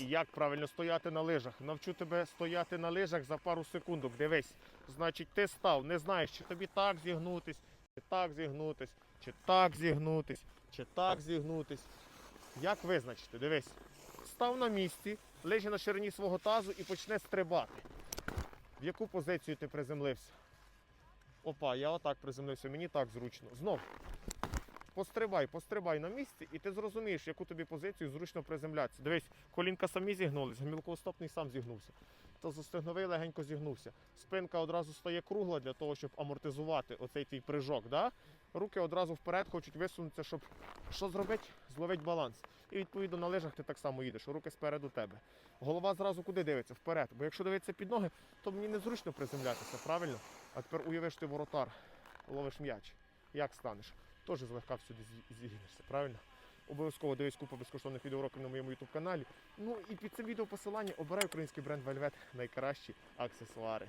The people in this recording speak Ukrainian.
і як правильно стояти на лижах. Навчу тебе стояти на лижах за пару секундок. Дивись. Значить, ти став, не знаєш, чи тобі так зігнутись, чи так зігнутись, чи так зігнутись, чи так зігнутись. Як визначити? Дивись. Став на місці, лежи на ширині свого тазу і почне стрибати. В яку позицію ти приземлився? Опа, я отак приземлився, мені так зручно. Знов. Пострибай, пострибай на місці, і ти зрозумієш, яку тобі позицію зручно приземлятися. Дивись, колінка самі зігнулись, гомілковостопний сам зігнувся. То застигновий легенько зігнувся. Спинка одразу стає кругла для того, щоб амортизувати оцей твій прыжок. Да? Руки одразу вперед хочуть висунутися, щоб що зробити? Зловити баланс. І відповідно на лижах ти так само їдеш, руки спереду тебе. Голова зразу куди дивиться? Вперед. Бо якщо дивитися під ноги, то мені незручно приземлятися, правильно? А тепер уявиш ти воротар, ловиш м'яч. Як станеш? Теж злегка всюди зігнешся, правильно? Обов'язково дивись купу безкоштовних відеоуроків на моєму YouTube каналі. Ну і під цим відео посилання обирай український бренд Velvet найкращі аксесуари.